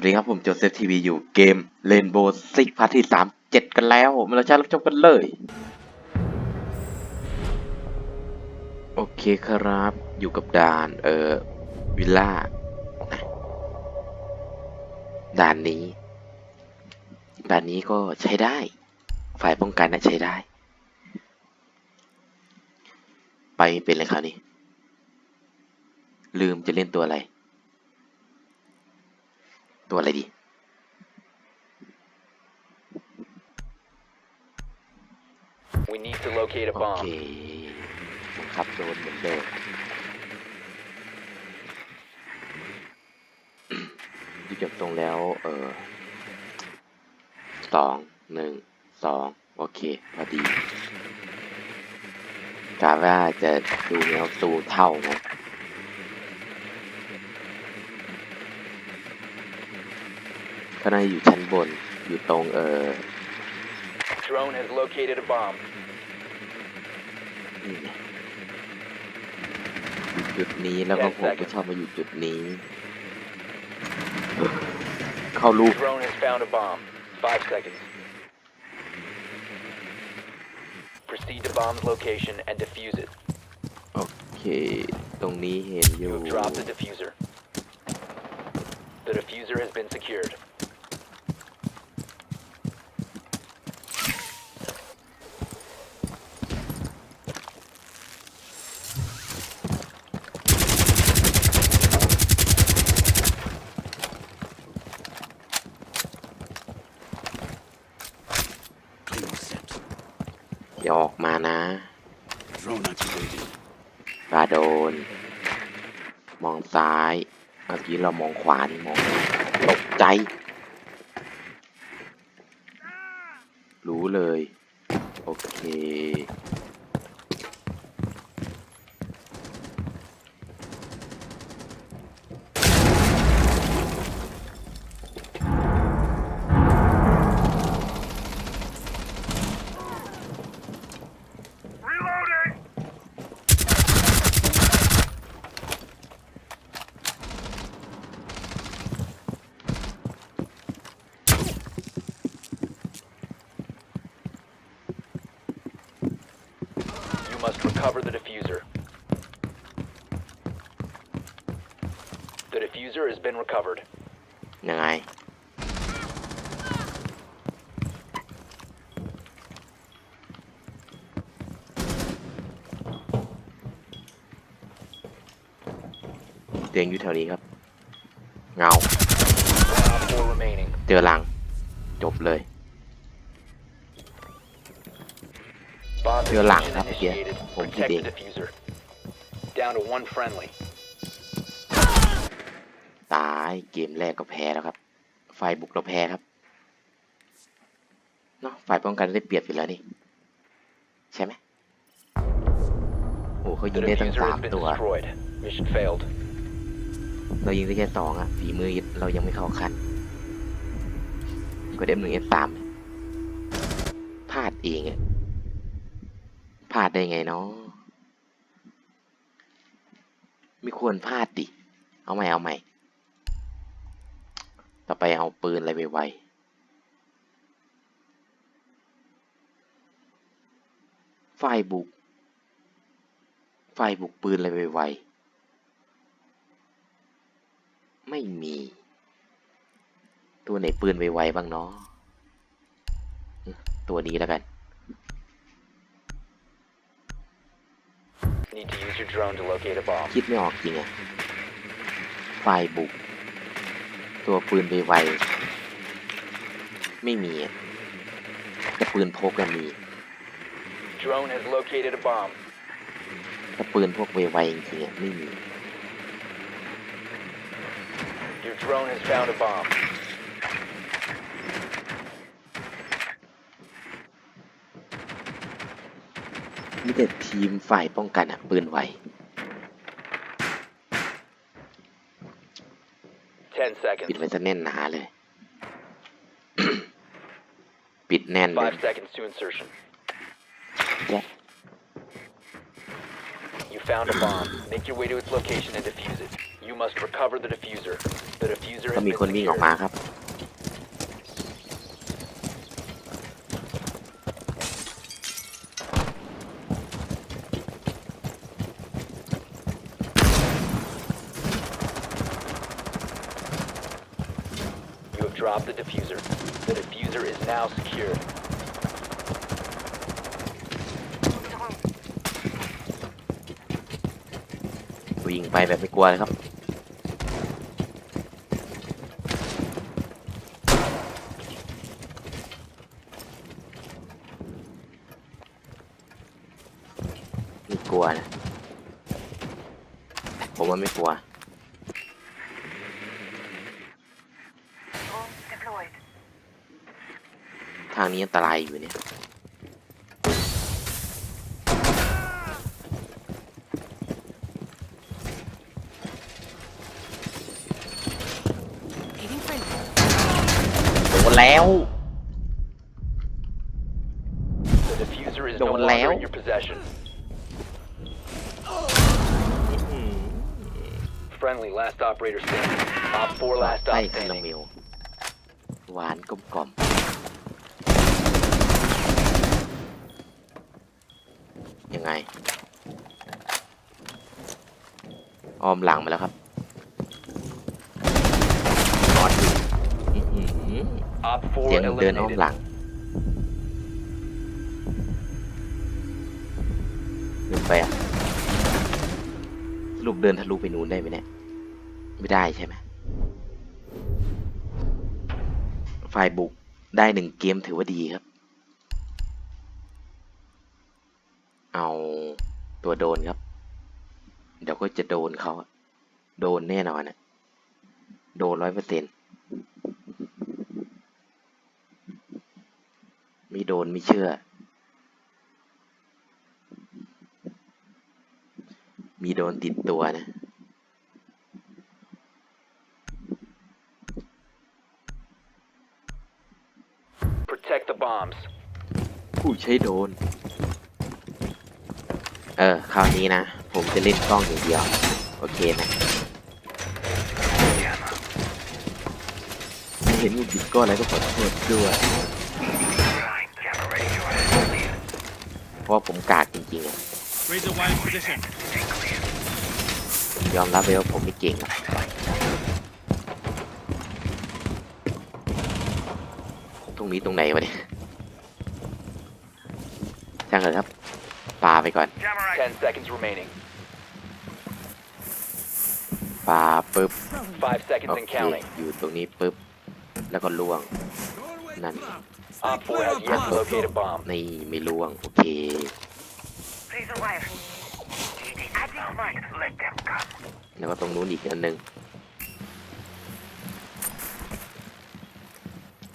สวัสดีครับผมโจเซฟทีวีอยู่เกมเลนโบว์ซิกพาร์ทที่สามเจ็ดกันแล้วมาเราชารับชมกันเลย โอเคครับอยู่กับด่านเอ่อวิลล่าด่านนี้ ด่านนี้ก็ใช้ได้ ฝ่ายป้องกันนะใช้ได้ ไปเป็นเลยคราวนี้ ลืมจะเล่นตัวอะไร ตัวอะไรดี We need to locate a โอ bomb. เคขับโดนเหมือนเดิมดูจากตรงแล้ว เออสองหนึ่งสองโอเค พอดีกะว่าจะดูแนวตูเท่านะ ข้างในอยู่ชั้นบน อยู่ตรงเออ Drone has located a bomb. นี่ไงอยู่จุดนี้แล้วก็ผมก็ชอบมาอยู่จุดนี้ เข้าลูก Drone has found a bomb. Five seconds. Proceed to bomb's location and defuse it. โอเค ตรงนี้เห็นอ You ยู่ have dropped the diffuser. The diffuser has been secured. อย่าออกมานะปลาโดน มองซ้าย เมื่อกี้เรามองขวานี่มอง ตกใจ รู้เลย โอเค recover the diffuser. The diffuser has been recovered. ยังไง เตียงอยู่แถวนี้ครับ เงา One op four remaining. เจอหลัง จบเลย Bomb You're locked diffusion up here. initiated. Home Protect the today. diffuser. Down to one friendly. ตายเกมแรกก็แพ้แล้วครับ ฝ่ายบุกเราแพ้ครับเนาะฝ่ายป้องกันได้เปรียบอยู่แล้วนี่ ใช่ไหมโอ้เขายิ The งได้ตั้ง diffuser สาม has been ตัว destroyed. Mission failed. เรายิงได้แค่สองอะฝีมือเรายังไม่เข้าขั้นก็ได้หนึ่งเอฟสามพลาดเองอะพ ลาดได้ไงเนาะไม่ควรพลาดดิ เอาใหม่เอาใหม่ ต่อไปเอาปืนอะไรไวๆฝ่ายบุกฝ่ายบุกปืนอะไรไวๆไม่มี ตัวไหนปืนไวๆบ้างเนาะตัวนี้แล้วกัน Need to use your drone to locate a bomb. คิดไม่ออกจริงอะฝ่ายบุก ตัวปืนไวๆไม่มีอะแต่ปืนพกอะมี Drone has located a bomb. แต่ปืนพวกไวๆจริงๆอะไม่มี Your drone has found a bomb. มีแต่ทีมฝ่ายป้องกันอะปืนไว Ten ปิด seconds. ไว้ซะแน่นหนาเลย ปิดแน่นเลย Five seconds to insertion. แจ๊ะ You found a bomb. Make your way to its location and defuse it. You must recover the diffuser. The diffuser ก็ has มี been คนวิ่งออก secured. มาครับ You have dropped the diffuser. The diffuser is now secured. วิ่งไปแบบไม่กลัวเลยครับ ไม่กลัวนะ ผมว่าไม่กลัว ทางนี้อันตรายอยู่เนี่ย Meeting friendly. โดนแล้ว The diffuser is no Don't longer allow. in your possession. Friendly, last operator standing. Op 4 last ไส้ stop คารา standing. เมล หวานกลมกล่อมยังไง ออมหลังมาแล้วครับนอนอยู่อื้อหือ Op 4เสียงเดินอ้อมหลังลืมไปอะสรุปเดินทะลุไปนู้นได้ไหมเนี่ย ไม่ได้ใช่ไหมฝ่ายบุกได้หนึ่งเกมถือว่าดีครับ เอา ตัวโดนครับ เดี๋ยวก็จะโดนเขาอะโดนแน่นอนอะโดนร้อยเปอร์เซ็นไม่โดนไม่เชื่อ มีโดนติดตัวนะ Protect the bombs. ผู้ใช้โดน เออ คราวนี้นะ ผมจะเล่นกล้องอย่างเดียว โอเคไหมไม่เห็นหงุดหงิดก็อะไรก็ขอโทษด้วยเพราะผมกากจริงๆอะ Razor wire position. ยอมรับเลยว่าผมไม่เก่งอกตรงนี้ตรงไหนวะเนี่ยช่างเถอะครับ ปาไปก่อน 10 seconds remaining. ปาปึ๊บ 5 seconds โอ and เค counting. อยู่ตรงนี้ปึ๊บ แล้วก็ล่วง นั่น Op 4 has yet to locate a bomb. นี่ไม่ล่วง โอเค Razor wire. Adding smart. Let them come. แล้วก็ตรงนู้นอีกอันหนึ่ง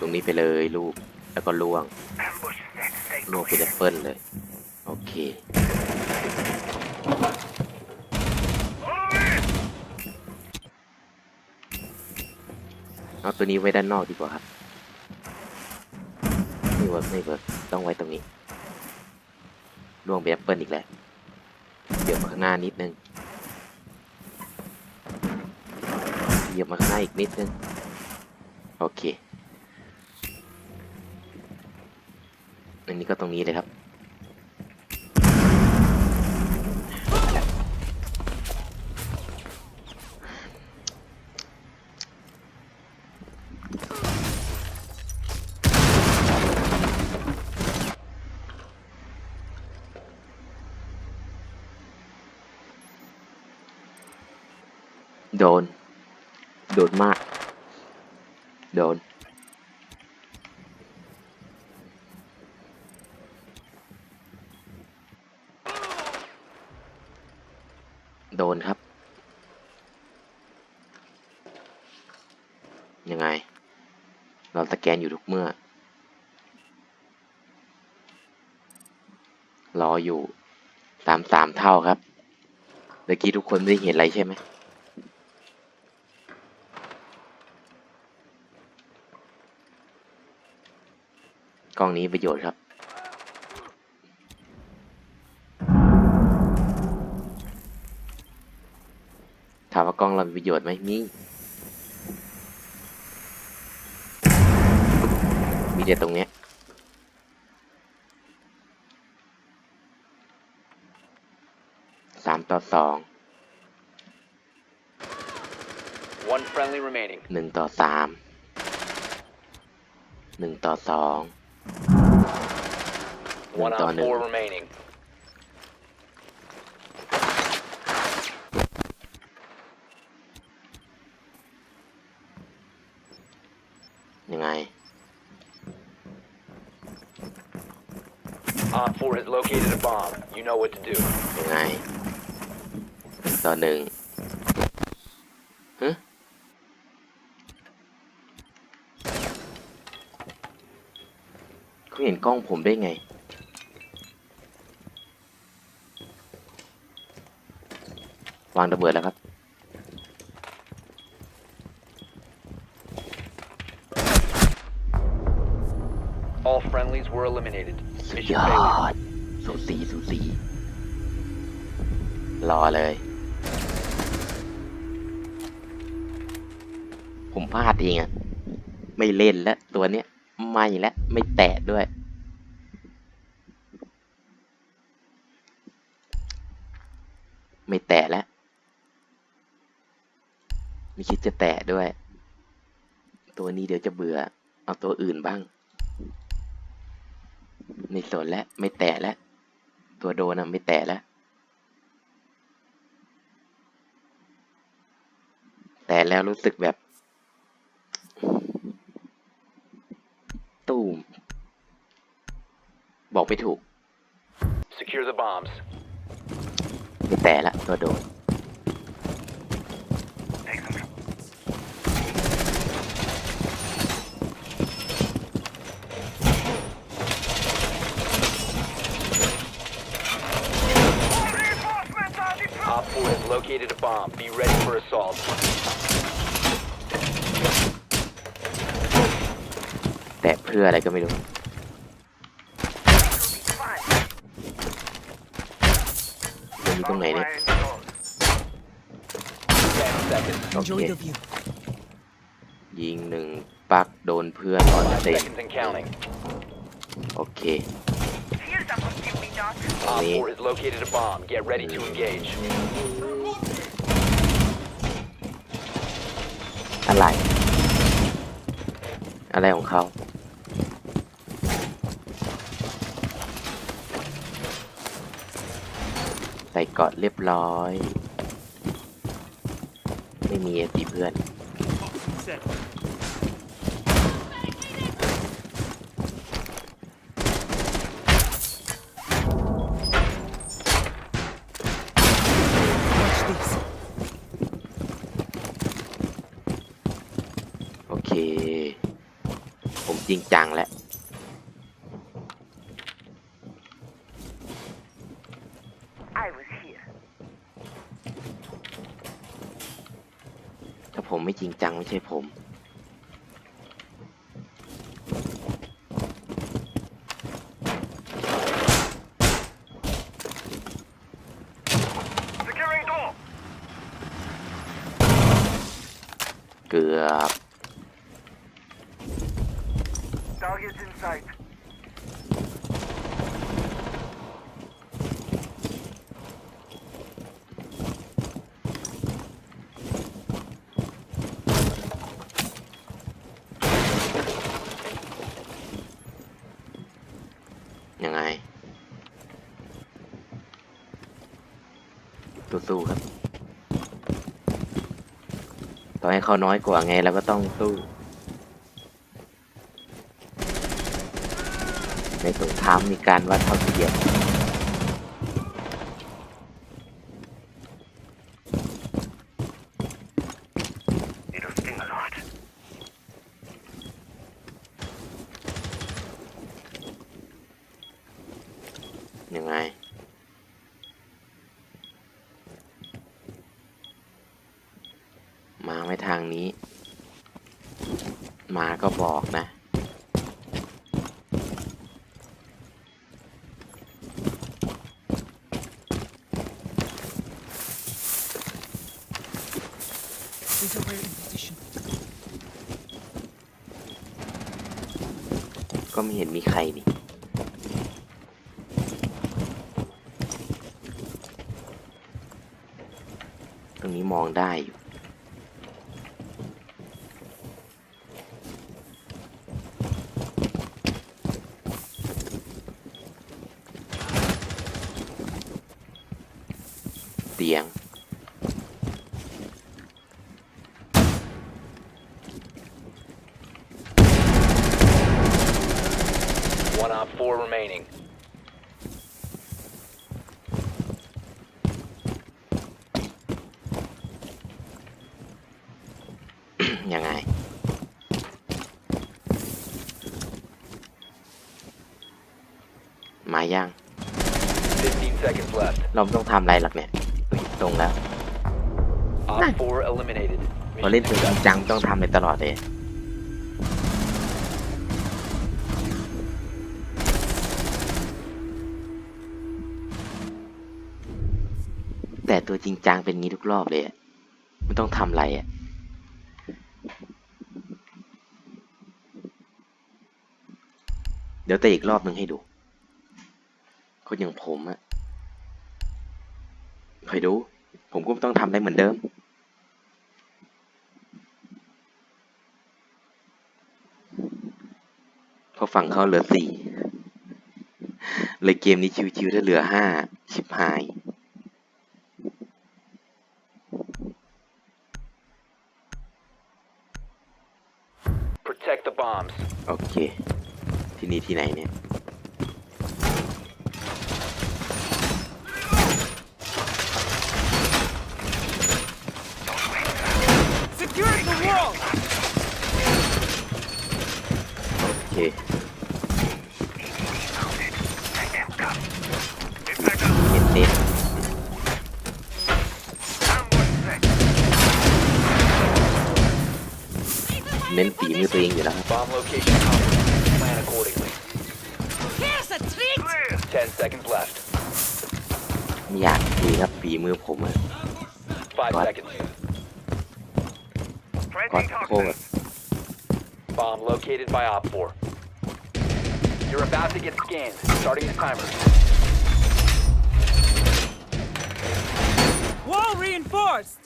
ตรงนี้ไปเลยลูก แล้วก็ล่วง Ambush set. Stay ล่วงเป็นแอปเปิลเลยโอ เคเอาตัวนี้ไว้ด้านนอกดีกว่าครับไม่เวิร์กไม่เวิร์กต้องไว้ตรงนี้ล่วงเป็นแอปเปิลอีกแล้วเดี๋ยวมาข้างหน้านิดนึงเหยียบมาข้างหน้าอีกนิดนึง โอเค อันนี้ก็ตรงนี้เลยครับ โดน โดนมาก โดน โดนครับ ยังไง เราสแกนอยู่ทุกเมื่อ รออยู่ตามสามเท่าครับเมื่อกี้ทุกคนไม่ได้เห็นอะไรใช่ไหมกล้องนี้ประโยชน์ครับ ถามว่ากล้องเรามีประโยชน์ไหมมี มีแต่ตรงเนี้ยสามต่อสอง One friendly remaining. หนึ่งต่อสามหนึ่งต่อสองหนึ่ง One ต่อ on หนึ่ง four remaining. ยังไง Op 4 has located a bomb. You know what to do. ยังไงต่อหนึ่งฮะเขาเห็นกล้องผมได้ไง วางระเบิดแล้วครับ เล่นแล้วตัวเนี้ยไม่แล้วไม่แตะด้วย ไม่แตะแล้วไม่คิดจะแตะด้วย ตัวนี้เดี๋ยวจะเบื่อ เอาตัวอื่นบ้าง ไม่สนแล้วไม่แตะแล้วตัวโดนอะไม่แตะแล้วแต่แล้วรู้สึกแบบ ตูม บอกไม่ถูก Secure the bombs. ไม่แต่ละตัวโดน Take some. Reinforcements are deployed. Op 4 has located a bomb. Be ready for assault. แต่เพื่ออะไรก็ไม่รู้ Fine. มันอยู่ตรงไหนเนี่ย Fire installed. 10 seconds. โอเค Enjoy the view. ยิงหนึ่งปักโดนเพื่อนออน5เซ็ seconds and counting. โอเค Here's a give me dot. Op Me. 4 has located a bomb. Get ready to engage. อะไร อะไรของเขา ใส่เกาะเรียบร้อย ไม่มีอะสิเพื่อน โอเค ผมจริงจังแล้ว I was here. ถ้าผมไม่ จริงจังไม่ใช่ผม Securing door. เกือบ Targets in sight. ยังไง สู้ๆครับ ต่อให้เขาน้อยกว่าไงเราก็ต้องสู้ ในสงครามมีการวัดเท่าเทียม It'll sting a lot. ยังไง มาไม่ทางนี้ มาก็บอกนะ ก็ไม่เห็นมีใครนี่ตรงนี้มองได้อยู่ เตียง One op four remaining. ยังไง มายัง15 seconds left. เราไม่ต้องทำอะไรหรอกเนี่ยอุ๊ยตรงแล้ว Op four eliminated. พอเล่นถึงจริงจังต้องทำเลยตลอดเลย แต่ตัวจริงจังเป็นงี้ทุกรอบเลยอะไม่ต้องทำอะไรอะเดี๋ยวเตะอีกรอบหนึ่งให้ดู คนอย่างผมอะคอยดู ผมก็ต้องทำอะไรเหมือนเดิมเพอฝั่งเขาเหลือสี่เลยเกมนี้ชิวๆถ้าเหลือห้าชิบหาย Protect the bombs. โอเค ที่นี่ที่ไหนเนี่ย Securing the wall! โอเค เห็นเน็ตเน้นฝีมือตัวเองอยู่แล้วครับ Bomb location confirmed. Plan accordingly. Here's a treat! 10 seconds left. ไม่อยากคุยครับฝีมือผมอะ Five What? seconds. ก็โคตร Bomb located by Op 4. You're about to get scanned. Starting the timer. Wall reinforced!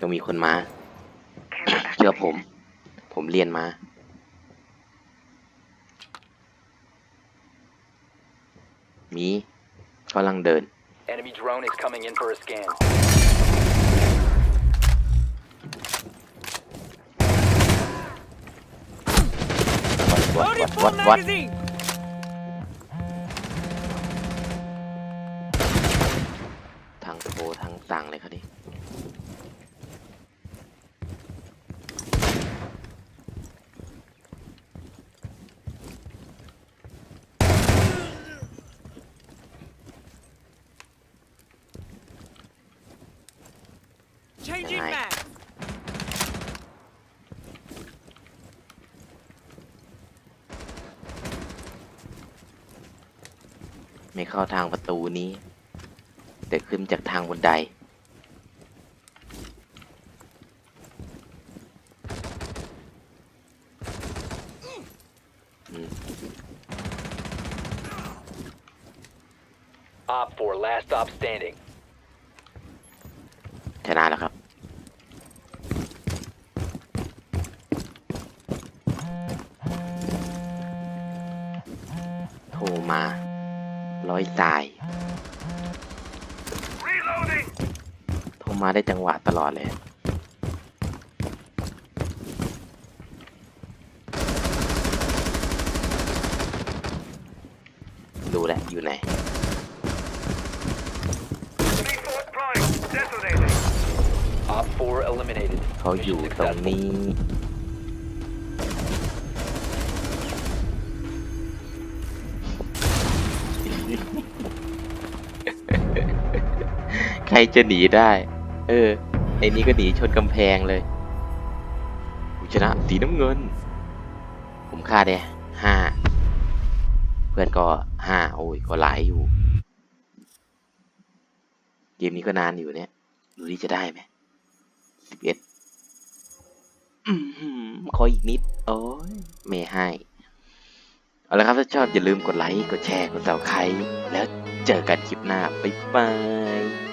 ต้องมีคนมา เชื่อผม ผมเรียนมา มีกำลังเดิน Enemy drone is coming in for a scan. วัดวัด Loading วัด full วัด วัด magazine! ทางโทรทางสั่งเลยครับดิ Changing Right. mag! ไม่เข้าทางประตูนี้ แต่ขึ้นจากทางบนไดอืม Op 4, last stop standing. ชนะแล้วครับ อยสาย Reloading! โทรมาได้จังหวะตลอดเลยดูแหละอยู่ไหน C4 prime. Detonating. Op 4 eliminated. เขาอยู่ Mission ตรง successful. นี้ รจะหนีได้ เออ ไอ้นี้ก็หนีชนกำแพงเลยชนะสีน้ำเงิน ผมฆ่าได้ห้า เพื่อนก็ห้าโอ้ย ก็หลายอยู่ เกมนี้ก็นานอยู่เนี่ย ดูที่จะได้ไหมสิบเอ็ดขออีกนิด โอ้ยไม่ให้ เอาละครับ ถ้าชอบอย่าลืมกดไลค์ กดแชร์ กด subscribe แล้วเจอกันคลิปหน้า บ๊ายบาย